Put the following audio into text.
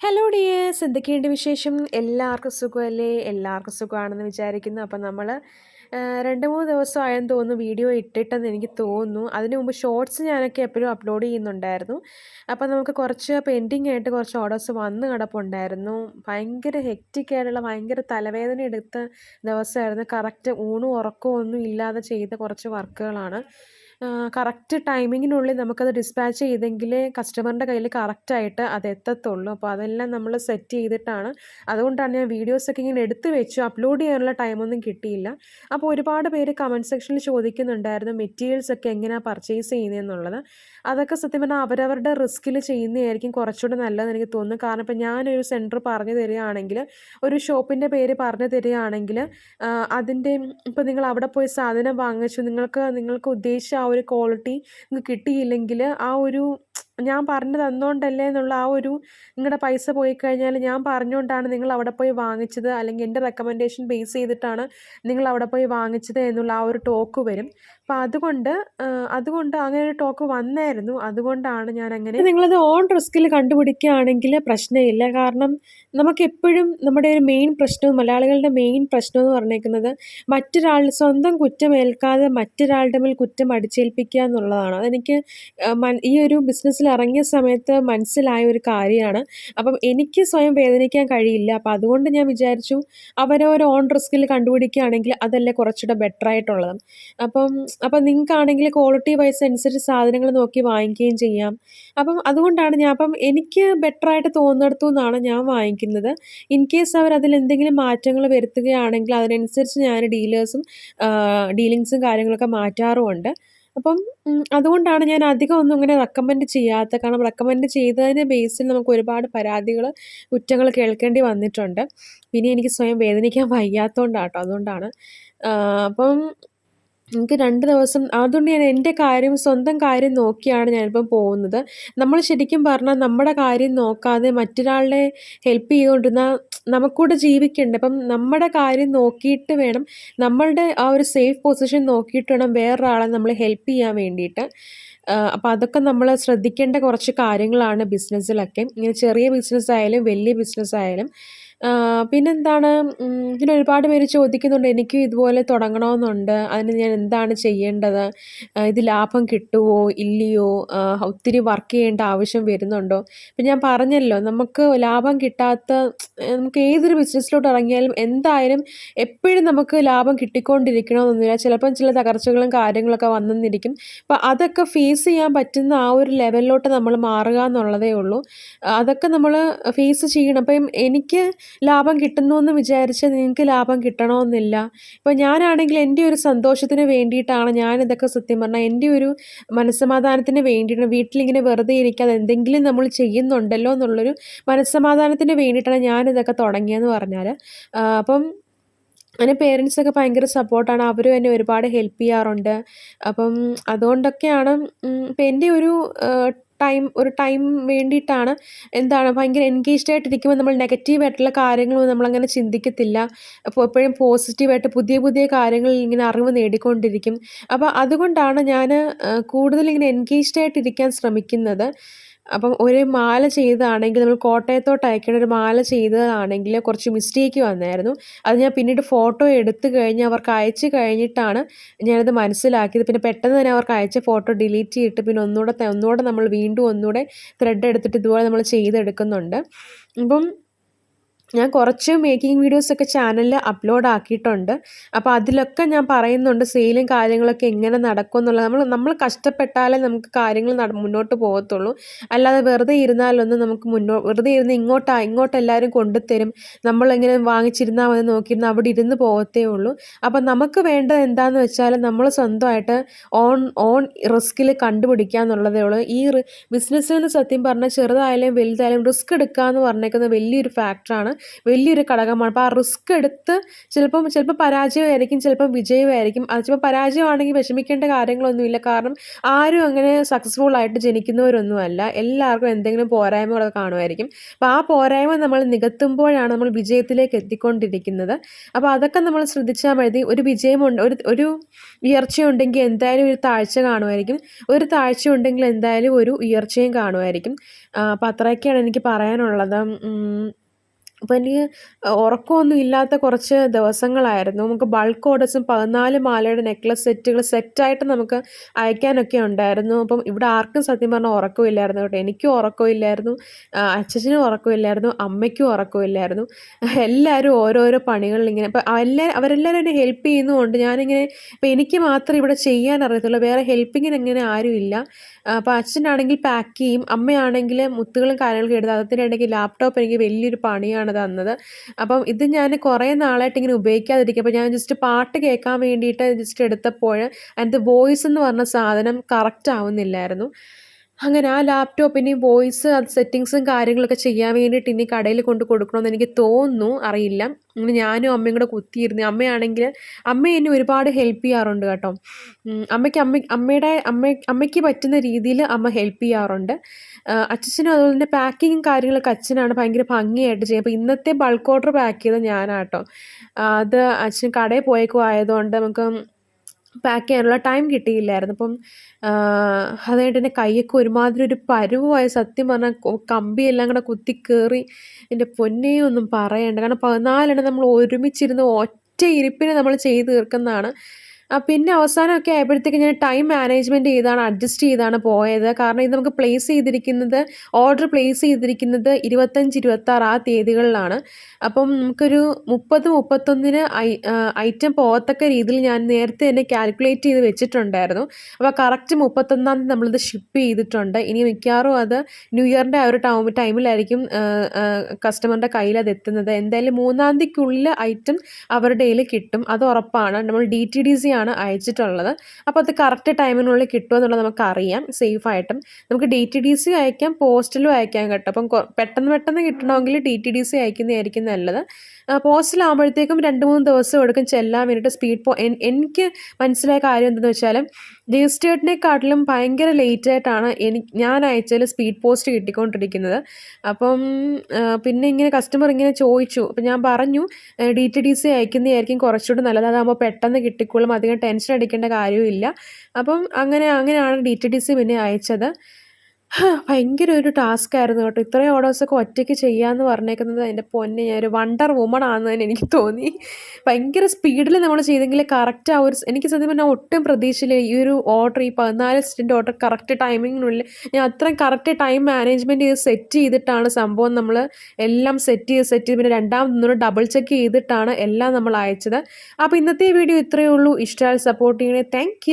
Hello dears എന്തൊക്കെയുണ്ട് വിശേഷം? എല്ലാവർക്കും സുഖമല്ലേ? എല്ലാവർക്കും സുഖമാണെന്ന് വിചാരിക്കുന്നു. അപ്പം നമ്മൾ രണ്ട് മൂന്ന് ദിവസം ആയെന്ന് തോന്നുന്നു വീഡിയോ ഇട്ടിട്ടെന്ന് എനിക്ക് തോന്നുന്നു. അതിന് മുമ്പ് ഷോർട്സ് ഞാനൊക്കെ എപ്പോഴും അപ്ലോഡ് ചെയ്യുന്നുണ്ടായിരുന്നു. അപ്പം നമുക്ക് കുറച്ച് പെൻഡിങ് ആയിട്ട് കുറച്ച് ഓർഡേഴ്സ് വന്ന് കിടപ്പുണ്ടായിരുന്നു. ഭയങ്കര ഹെക്റ്റിക്കായിട്ടുള്ള ഭയങ്കര തലവേദന എടുത്ത ദിവസമായിരുന്നു. കറക്റ്റ് ഊണും ഉറക്കവും ഒന്നും ഇല്ലാതെ ചെയ്ത കുറച്ച് വർക്കുകളാണ് കറക്റ്റ് ടൈമിങ്ങിനുള്ളിൽ നമുക്കത് ഡിസ്പാച്ച് ചെയ്തെങ്കിലേ കസ്റ്റമറിന്റെ കയ്യിൽ കറക്റ്റായിട്ട് അത് എത്തത്തുള്ളൂ. അപ്പോൾ അതെല്ലാം നമ്മൾ സെറ്റ് ചെയ്തിട്ടാണ്. അതുകൊണ്ടാണ് ഞാൻ വീഡിയോസൊക്കെ ഇങ്ങനെ എടുത്ത് വെച്ചു. അപ്ലോഡ് ചെയ്യാനുള്ള ടൈമൊന്നും കിട്ടിയില്ല. അപ്പോൾ ഒരുപാട് പേര് കമന്റ് സെക്ഷനിൽ ചോദിക്കുന്നുണ്ടായിരുന്നു മെറ്റീരിയൽസ് ഒക്കെ എങ്ങനെയാണ് പർച്ചേസ് ചെയ്യുന്നതെന്നുള്ളത്. അതൊക്കെ സത്യം പറഞ്ഞാൽ അവരവരുടെ റിസ്കിൽ ചെയ്യുന്നതായിരിക്കും കുറച്ചുകൂടെ നല്ലതെന്ന് എനിക്ക് തോന്നുന്നു. കാരണം ഇപ്പം ഞാനൊരു സെന്റർ പറഞ്ഞു തരികയാണെങ്കിൽ ഒരു ഷോപ്പിന്റെ പേര് പറഞ്ഞു തരികയാണെങ്കിൽ അതിന്റെ ഇപ്പം നിങ്ങൾ അവിടെ പോയി സാധനം വാങ്ങിച്ചു നിങ്ങൾക്ക് നിങ്ങൾക്ക് ഉദ്ദേശിച്ച ആ ഒരു ക്വാളിറ്റി നിങ്ങൾക്ക് കിട്ടിയില്ലെങ്കിൽ ആ ഒരു ഞാൻ പറഞ്ഞു തന്നോണ്ടല്ലേ എന്നുള്ള ആ ഒരു നിങ്ങളുടെ പൈസ പോയി കഴിഞ്ഞാൽ ഞാൻ പറഞ്ഞുകൊണ്ടാണ് നിങ്ങൾ അവിടെ പോയി വാങ്ങിച്ചത്. അല്ലെങ്കിൽ എന്റെ റെക്കമെൻഡേഷൻ ബേസ് ചെയ്തിട്ടാണ് നിങ്ങൾ അവിടെ പോയി വാങ്ങിച്ചത് എന്നുള്ള ആ ഒരു ടോക്ക് വരും. അപ്പം അതുകൊണ്ട് അതുകൊണ്ട് അങ്ങനെ ഒരു ടോക്ക് വന്നായിരുന്നു. അതുകൊണ്ടാണ് ഞാൻ അങ്ങനെ നിങ്ങളത് ഓൺ റിസ്കിൽ കണ്ടുപിടിക്കുകയാണെങ്കിൽ പ്രശ്നമില്ല. കാരണം നമുക്കെപ്പോഴും നമ്മുടെ ഒരു മെയിൻ പ്രശ്നവും മലയാളികളുടെ മെയിൻ പ്രശ്നം എന്ന് പറഞ്ഞേക്കുന്നത് മറ്റൊരാൾ സ്വന്തം കുറ്റം ഏൽക്കാതെ മറ്റൊരാളുടെ മേൽ കുറ്റം അടിച്ചേൽപ്പിക്കുക എന്നുള്ളതാണ്. അതെനിക്ക് ഈ ഒരു ബിസിനസ്സിൽ ഇറങ്ങിയ സമയത്ത് മനസ്സിലായ ഒരു കാര്യമാണ്. അപ്പം എനിക്ക് സ്വയം വേദനിക്കാൻ കഴിയില്ല. അപ്പം അതുകൊണ്ട് ഞാൻ വിചാരിച്ചു അവരവർ ഓൺ റിസ്കിൽ കണ്ടുപിടിക്കുകയാണെങ്കിൽ അതല്ലേ കുറച്ചുകൂടെ ബെറ്റർ ആയിട്ടുള്ളത്. അപ്പം അപ്പം നിങ്ങൾക്കാണെങ്കിൽ ക്വാളിറ്റി വൈസ് അനുസരിച്ച് സാധനങ്ങൾ നോക്കി വാങ്ങിക്കുകയും ചെയ്യാം. അപ്പം അതുകൊണ്ടാണ് ഞാൻ അപ്പം എനിക്ക് ബെറ്റർ ആയിട്ട് തോന്നിടത്തു നിന്നാണ് ഞാൻ വാങ്ങിക്കുന്നത്. ഇൻ കേസ് അവർ അതിൽ എന്തെങ്കിലും മാറ്റങ്ങൾ വരുത്തുകയാണെങ്കിൽ അതിനനുസരിച്ച് ഞാൻ ഡീലേഴ്സും ഡീലിങ്സും കാര്യങ്ങളൊക്കെ മാറ്റാറുമുണ്ട്. അപ്പം അതുകൊണ്ടാണ് ഞാൻ അധികം ഒന്നും ഇങ്ങനെ റെക്കമെൻഡ് ചെയ്യാത്ത കാരണം റെക്കമെൻഡ് ചെയ്തതിന്റെ ബേസിൽ നമുക്ക് ഒരുപാട് പരാതികൾ കുറ്റങ്ങൾ കേൾക്കേണ്ടി വന്നിട്ടുണ്ട്. പിന്നെ എനിക്ക് സ്വയം വേദനിക്കാൻ വയ്യാത്തതുകൊണ്ടാണ് കേട്ടോ അതുകൊണ്ടാണ് അപ്പം എനിക്ക് രണ്ട് ദിവസം അതുകൊണ്ട് ഞാൻ എന്റെ കാര്യം സ്വന്തം കാര്യം നോക്കിയാണ് ഞാനിപ്പം പോകുന്നത്. നമ്മൾ ശരിക്കും പറഞ്ഞാൽ നമ്മുടെ കാര്യം നോക്കാതെ മറ്റൊരാളുടെ ഹെൽപ്പ് ചെയ്തുകൊണ്ടിരുന്നാൽ നമുക്കൂടെ ജീവിക്കണ്ടേ? അപ്പം നമ്മുടെ കാര്യം നോക്കിയിട്ട് വേണം നമ്മളുടെ ആ ഒരു സേഫ് പൊസിഷൻ നോക്കിയിട്ട് വേണം വേറൊരാളെ നമ്മൾ ഹെൽപ്പ് ചെയ്യാൻ വേണ്ടിയിട്ട്. അപ്പോൾ അതൊക്കെ നമ്മൾ ശ്രദ്ധിക്കേണ്ട കുറച്ച് കാര്യങ്ങളാണ് ബിസിനസ്സിലൊക്കെ ഇങ്ങനെ ചെറിയ ബിസിനസ് ആയാലും വലിയ ബിസിനസ് ആയാലും. പിന്നെന്താണ്? പിന്നെ ഒരുപാട് പേര് ചോദിക്കുന്നുണ്ട് എനിക്കും ഇതുപോലെ തുടങ്ങണമെന്നുണ്ട്. അതിന് ഞാൻ എന്താണ് ചെയ്യേണ്ടത്? ഇത് ലാഭം കിട്ടുമോ ഇല്ലയോ? ഒത്തിരി വർക്ക് ചെയ്യേണ്ട ആവശ്യം വരുന്നുണ്ടോ? ഇപ്പം ഞാൻ പറഞ്ഞല്ലോ നമുക്ക് ലാഭം കിട്ടാത്ത നമുക്ക് ഏതൊരു ബിസിനസ്സിലോട്ട് ഇറങ്ങിയാലും എന്തായാലും എപ്പോഴും നമുക്ക് ലാഭം കിട്ടിക്കൊണ്ടിരിക്കണമെന്നൊന്നുമില്ല. ചിലപ്പം ചില തകർച്ചകളും കാര്യങ്ങളൊക്കെ വന്നെന്നിരിക്കും അപ്പം അതൊക്കെ ഫേസ് ചെയ്യാൻ പറ്റുന്ന ആ ഒരു ലെവലിലോട്ട് നമ്മൾ മാറുക എന്നുള്ളതേ ഉള്ളൂ. അതൊക്കെ നമ്മൾ ഫേസ് ചെയ്യണം. അപ്പം എനിക്ക് ലാഭം കിട്ടുന്നു എന്ന് വിചാരിച്ച് നിങ്ങൾക്ക് ലാഭം കിട്ടണമെന്നില്ല ഇപ്പോൾ ഞാനാണെങ്കിൽ എന്റെ ഒരു സന്തോഷത്തിന് വേണ്ടിയിട്ടാണ് ഞാനിതൊക്കെ സത്യം പറഞ്ഞാൽ എന്റെ ഒരു മനസ്സമാധാനത്തിന് വേണ്ടിയിട്ടാണ്. വീട്ടിലിങ്ങനെ വെറുതെ ഇരിക്കാതെ എന്തെങ്കിലും നമ്മൾ ചെയ്യുന്നുണ്ടല്ലോ എന്നുള്ളൊരു മനസ്സമാധാനത്തിന് വേണ്ടിയിട്ടാണ് ഞാനിതൊക്കെ തുടങ്ങിയെന്ന് പറഞ്ഞാൽ അപ്പം എന്റെ പേരൻസൊക്കെ ഭയങ്കര സപ്പോർട്ടാണ്. അവരും എന്നെ ഒരുപാട് ഹെൽപ്പ് ചെയ്യാറുണ്ട്. അപ്പം അതുകൊണ്ടൊക്കെയാണ് ഇപ്പം എന്റെ ഒരു ടൈം ഒരു ടൈം വേണ്ടിയിട്ടാണ് എന്താണ് ഭയങ്കര എൻഗേജ്ഡ് ആയിട്ടിരിക്കുമ്പോൾ നമ്മൾ നെഗറ്റീവ് ആയിട്ടുള്ള കാര്യങ്ങളൊന്നും നമ്മളങ്ങനെ ചിന്തിക്കത്തില്ല. അപ്പോൾ എപ്പോഴും പോസിറ്റീവായിട്ട് പുതിയ പുതിയ കാര്യങ്ങളിൽ ഇങ്ങനെ അറിവ് നേടിക്കൊണ്ടിരിക്കും. അപ്പോൾ അതുകൊണ്ടാണ് ഞാൻ കൂടുതലിങ്ങനെ എൻഗേജ്ഡ് ആയിട്ടിരിക്കാൻ ശ്രമിക്കുന്നത്. അപ്പം ഒരു മാല ചെയ്തതാണെങ്കിൽ നമ്മൾ കോട്ടയത്തോട്ട് അയക്കേണ്ട ഒരു മാല ചെയ്തതാണെങ്കിൽ കുറച്ച് മിസ്റ്റേക്ക് വന്നായിരുന്നു. അത് ഞാൻ പിന്നീട് ഫോട്ടോ എടുത്തു കഴിഞ്ഞ് അവർക്ക് അയച്ചു കഴിഞ്ഞിട്ടാണ് ഞാനത് മനസ്സിലാക്കിയത്. പിന്നെ പെട്ടെന്ന് തന്നെ അവർക്ക് അയച്ച ഫോട്ടോ ഡിലീറ്റ് ചെയ്തിട്ട് പിന്നെ ഒന്നുകൂടെ ഒന്നുകൂടെ നമ്മൾ വീണ്ടും ഒന്നുകൂടെ ത്രെഡ് എടുത്തിട്ട് ഇതുപോലെ നമ്മൾ ചെയ്തെടുക്കുന്നുണ്ട്. അപ്പം ഞാൻ കുറച്ച് മേക്കിംഗ് വീഡിയോസൊക്കെ ചാനലിൽ അപ്ലോഡ് ആക്കിയിട്ടുണ്ട്. അപ്പോൾ അതിലൊക്കെ ഞാൻ പറയുന്നുണ്ട് സെയിലും കാര്യങ്ങളൊക്കെ എങ്ങനെ നടക്കും എന്നുള്ളത്. നമ്മൾ നമ്മൾ കഷ്ടപ്പെട്ടാലേ നമുക്ക് കാര്യങ്ങൾ നട മുന്നോട്ട് പോകത്തുള്ളൂ. അല്ലാതെ വെറുതെ ഇരുന്നാലൊന്നും നമുക്ക് മുന്നോ വെറുതെ ഇരുന്ന് ഇങ്ങോട്ടാ ഇങ്ങോട്ട് എല്ലാവരും കൊണ്ടുത്തരും നമ്മളിങ്ങനെ വാങ്ങിച്ചിരുന്നാൽ മതി നോക്കിയിരുന്ന് അവിടെ ഇരുന്ന് പോകത്തേ ഉള്ളൂ. അപ്പോൾ നമുക്ക് വേണ്ടത് എന്താണെന്ന് വെച്ചാൽ നമ്മൾ സ്വന്തമായിട്ട് ഓൺ ഓൺ റിസ്കിൽ കണ്ടുപിടിക്കുക എന്നുള്ളതേ ഉള്ളൂ. ഈ ബിസിനസ്സിൽ നിന്ന് സത്യം പറഞ്ഞാൽ ചെറുതായാലും വലുതായാലും റിസ്ക് എടുക്കുക എന്ന് പറഞ്ഞേക്കുന്ന വലിയൊരു ഫാക്ടറാണ് വലിയൊരു ഘടകമാണ്. അപ്പോൾ ആ റിസ്ക് എടുത്ത് ചിലപ്പം ചിലപ്പോൾ പരാജയമായിരിക്കും ചിലപ്പം വിജയമായിരിക്കും. അത് ചിലപ്പോൾ പരാജയമാണെങ്കിൽ വിഷമിക്കേണ്ട കാര്യങ്ങളൊന്നുമില്ല. കാരണം ആരും അങ്ങനെ സക്സസ്ഫുൾ ആയിട്ട് ജനിക്കുന്നവരൊന്നുമല്ല. എല്ലാവർക്കും എന്തെങ്കിലും പോരായ്മകളൊക്കെ കാണുമായിരിക്കും. അപ്പോൾ ആ പോരായ്മ നമ്മൾ നികത്തുമ്പോഴാണ് നമ്മൾ വിജയത്തിലേക്ക് എത്തിക്കൊണ്ടിരിക്കുന്നത്. അപ്പോൾ അതൊക്കെ നമ്മൾ ശ്രദ്ധിച്ചാൽ മതി. ഒരു വിജയമുണ്ട് ഒരു ഒരു ഉയർച്ചയുണ്ടെങ്കിൽ എന്തായാലും ഒരു താഴ്ച കാണുമായിരിക്കും. ഒരു താഴ്ച ഉണ്ടെങ്കിൽ എന്തായാലും ഒരു ഉയർച്ചയും കാണുമായിരിക്കും. അപ്പോൾ അത്രയൊക്കെയാണ് എനിക്ക് പറയാനുള്ളത്. അപ്പോൾ എനിക്ക് ഉറക്കമൊന്നും ഇല്ലാത്ത കുറച്ച് ദിവസങ്ങളായിരുന്നു. നമുക്ക് ബൾക്ക് ഓർഡേഴ്സും പതിനാല് മാലയുടെ നെക്ലസ് സെറ്റുകൾ സെറ്റായിട്ട് നമുക്ക് അയക്കാനൊക്കെ ഉണ്ടായിരുന്നു. അപ്പം ഇവിടെ ആർക്കും സത്യം പറഞ്ഞാൽ ഉറക്കമില്ലായിരുന്നു കേട്ടോ. എനിക്കും ഉറക്കമില്ലായിരുന്നു അച്ഛനും ഉറക്കമില്ലായിരുന്നു അമ്മയ്ക്കും ഉറക്കമില്ലായിരുന്നു. എല്ലാവരും ഓരോരോ പണികളിൽ ഇങ്ങനെ അപ്പോൾ എല്ലാ അവരെല്ലാവരും എന്നെ ഹെൽപ്പ് ചെയ്യുന്നതുകൊണ്ട് ഞാനിങ്ങനെ ഇപ്പോൾ എനിക്ക് മാത്രം ഇവിടെ ചെയ്യാൻ അറിയത്തുള്ളൂ. വേറെ ഹെൽപ്പിങ്ങിന് അങ്ങനെ ആരും ഇല്ല. അപ്പോൾ അച്ഛനാണെങ്കിൽ പാക്ക് ചെയ്യും. അമ്മയാണെങ്കിൽ മുത്തുകളും കാര്യങ്ങളൊക്കെ എടുത്ത് അതിനിടയ്ക്ക് ലാപ്ടോപ്പ് എനിക്ക് വലിയൊരു പണിയാണ് തന്നത്. അപ്പം ഇത് ഞാൻ കുറേ നാളായിട്ട് ഇങ്ങനെ ഉപയോഗിക്കാതിരിക്കുമ്പോൾ ഞാൻ ജസ്റ്റ് പാട്ട് കേൾക്കാൻ വേണ്ടിയിട്ട് ജസ്റ്റ് എടുത്തപ്പോൾ അതിന്റെ വോയിസ് എന്ന് പറഞ്ഞ സാധനം കറക്റ്റ് ആവുന്നില്ലായിരുന്നു. അങ്ങനെ ആ ലാപ്ടോപ്പിന് വോയിസ് അത് സെറ്റിങ്സും കാര്യങ്ങളൊക്കെ ചെയ്യാൻ വേണ്ടിയിട്ട് ഇനി കടയിൽ കൊണ്ട് കൊടുക്കണമെന്ന് എനിക്ക് തോന്നുന്നു. അറിയില്ല. അങ്ങനെ ഞാനും അമ്മയും കൂടെ കുത്തിയിരുന്നു അമ്മയാണെങ്കിൽ അമ്മ എന്നെ ഒരുപാട് ഹെൽപ്പ് ചെയ്യാറുണ്ട് കേട്ടോ. അമ്മയ്ക്ക് അമ്മ അമ്മയുടെ അമ്മ അമ്മയ്ക്ക് പറ്റുന്ന രീതിയിൽ അമ്മ ഹെൽപ്പ് ചെയ്യാറുണ്ട്. അച്ഛനും അതുപോലെ തന്നെ പാക്കിങ്ങും കാര്യങ്ങളൊക്കെ അച്ഛനാണ് ഭയങ്കര ഭംഗിയായിട്ട് ചെയ്യുക. അപ്പോൾ ഇന്നത്തെ ബൾക്ക് ഓർഡർ പാക്ക് ചെയ്തത് ഞാനാട്ടോ അത് അച്ഛൻ കടയിൽ പോയേക്കും ആയതുകൊണ്ട് നമുക്ക് പാക്ക് ചെയ്യാനുള്ള ടൈം കിട്ടിയില്ലായിരുന്നു. അപ്പം അതായിട്ട് എന്റെ കൈയൊക്കെ ഒരുമാതിരി ഒരു പരുവായ സത്യം പറഞ്ഞാൽ കമ്പിയെല്ലാം കൂടെ കുത്തി കയറി എന്റെ പൊന്നേ ഒന്നും പറയണ്ട. കാരണം പതിനാലെണ്ണം നമ്മൾ ഒരുമിച്ചിരുന്ന് ഒറ്റ ഇരിപ്പിന് നമ്മൾ ചെയ്ത് തീർക്കുന്നതാണ് പിന്നെ അവസാനമൊക്കെ ആയപ്പോഴത്തേക്ക് ഞാൻ ടൈം മാനേജ്മെന്റ് ചെയ്താണ് അഡ്ജസ്റ്റ് ചെയ്താണ് പോയത്. കാരണം ഇത് നമുക്ക് പ്ലേസ് ചെയ്തിരിക്കുന്നത് ഓർഡർ പ്ലേസ് ചെയ്തിരിക്കുന്നത് ഇരുപത്തഞ്ച് ഇരുപത്താറ് ആ തീയതികളിലാണ്. അപ്പം നമുക്കൊരു മുപ്പത് മുപ്പത്തൊന്നിന് ഐറ്റം പോകത്തക്ക രീതിയിൽ ഞാൻ നേരത്തെ തന്നെ കാൽക്കുലേറ്റ് ചെയ്ത് വെച്ചിട്ടുണ്ടായിരുന്നു. അപ്പോൾ കറക്റ്റ് മുപ്പത്തൊന്നാം തീയതി നമ്മളിത് ഷിപ്പ് ചെയ്തിട്ടുണ്ട്. ഇനി മിക്കവാറും അത് ന്യൂ ഇയറിന്റെ ആ ഒരു ടൈം ടൈമിലായിരിക്കും കസ്റ്റമറിന്റെ കയ്യിൽ അത് എത്തുന്നത്. എന്തായാലും മൂന്നാം തീയതിക്കുള്ളിൽ ഐറ്റം അവരുടെ കയ്യിൽ കിട്ടും. അത് ഉറപ്പാണ്. നമ്മൾ ഡി ടി ഡി സി ആണ് അയച്ചിട്ടുള്ളത്. അപ്പോൾ അത് കറക്റ്റ് ടൈമിനുള്ളിൽ കിട്ടുമെന്നുള്ളത് നമുക്കറിയാം. സേഫായിട്ടും നമുക്ക് ഡി ടി ഡി സി അയക്കാം പോസ്റ്റിലും അയക്കാം കേട്ടോ. അപ്പം പെട്ടെന്ന് പെട്ടെന്ന് കിട്ടണമെങ്കിൽ ഡി ടി ഡി സി അയക്കുന്നതായിരിക്കും നല്ലത്. പോസ്റ്റിലാകുമ്പോഴത്തേക്കും രണ്ട് മൂന്ന് ദിവസം എടുക്കും ചെല്ലാൻ വേണ്ടിയിട്ട് സ്പീഡ് പോ എനിക്ക് മനസ്സിലായ കാര്യം എന്തെന്ന് വെച്ചാൽ രജിസ്റ്റേർഡിനെക്കാട്ടിലും ഭയങ്കര ലേറ്റായിട്ടാണ് എനിക്ക് ഞാൻ അയച്ചതിൽ സ്പീഡ് പോസ്റ്റ് കിട്ടിക്കൊണ്ടിരിക്കുന്നത്. അപ്പം പിന്നെ ഇങ്ങനെ കസ്റ്റമർ ഇങ്ങനെ ചോദിച്ചു. അപ്പം ഞാൻ പറഞ്ഞു ഡി ടി ഡി സി അയക്കുന്നതായിരിക്കും കുറച്ചുകൂടി നല്ലത്. അതാകുമ്പോൾ പെട്ടെന്ന് കിട്ടിക്കോളും. അധികം ടെൻഷൻ അടിക്കേണ്ട കാര്യമില്ല അപ്പം അങ്ങനെ അങ്ങനെയാണ് ഡി ടി ഡി സി പിന്നെ അയച്ചത്. ഭയങ്കര ഒരു ടാസ്ക് ആയിരുന്നു കേട്ടോ. ഇത്രയും ഓർഡേഴ്സൊക്കെ ഒറ്റയ്ക്ക് ചെയ്യാമെന്ന് പറഞ്ഞേക്കുന്നത് എന്റെ പൊന്നെ. ഞാൻ ഒരു വണ്ടർ വുമൺ ആണെന്ന് തന്നെ എനിക്ക് തോന്നി. ഭയങ്കര സ്പീഡിൽ നമ്മൾ ചെയ്തെങ്കിൽ കറക്റ്റ് ആ ഒരു എനിക്ക് സത്യം പറഞ്ഞാൽ ഒട്ടും പ്രതീക്ഷയില്ല ഈ ഒരു ഓർഡർ ഈ പതിനാല് സ്റ്റിന്റെ ഓർഡർ കറക്റ്റ് ടൈമിങ്ങിനുള്ളിൽ. ഞാൻ അത്രയും കറക്റ്റ് ടൈം മാനേജ്മെന്റ് ചെയ്ത് സെറ്റ് ചെയ്തിട്ടാണ് സംഭവം നമ്മൾ എല്ലാം സെറ്റ് ചെയ്ത് സെറ്റ് ചെയ്ത് പിന്നെ രണ്ടാമതൊന്നും ഡബിൾ ചെക്ക് ചെയ്തിട്ടാണ് എല്ലാം നമ്മൾ അയച്ചത്. അപ്പോൾ ഇന്നത്തെ വീഡിയോ ഇത്രയേ ഉള്ളൂ. ഇഷ്ടമായി സപ്പോർട്ട് ചെയ്യണേ. താങ്ക്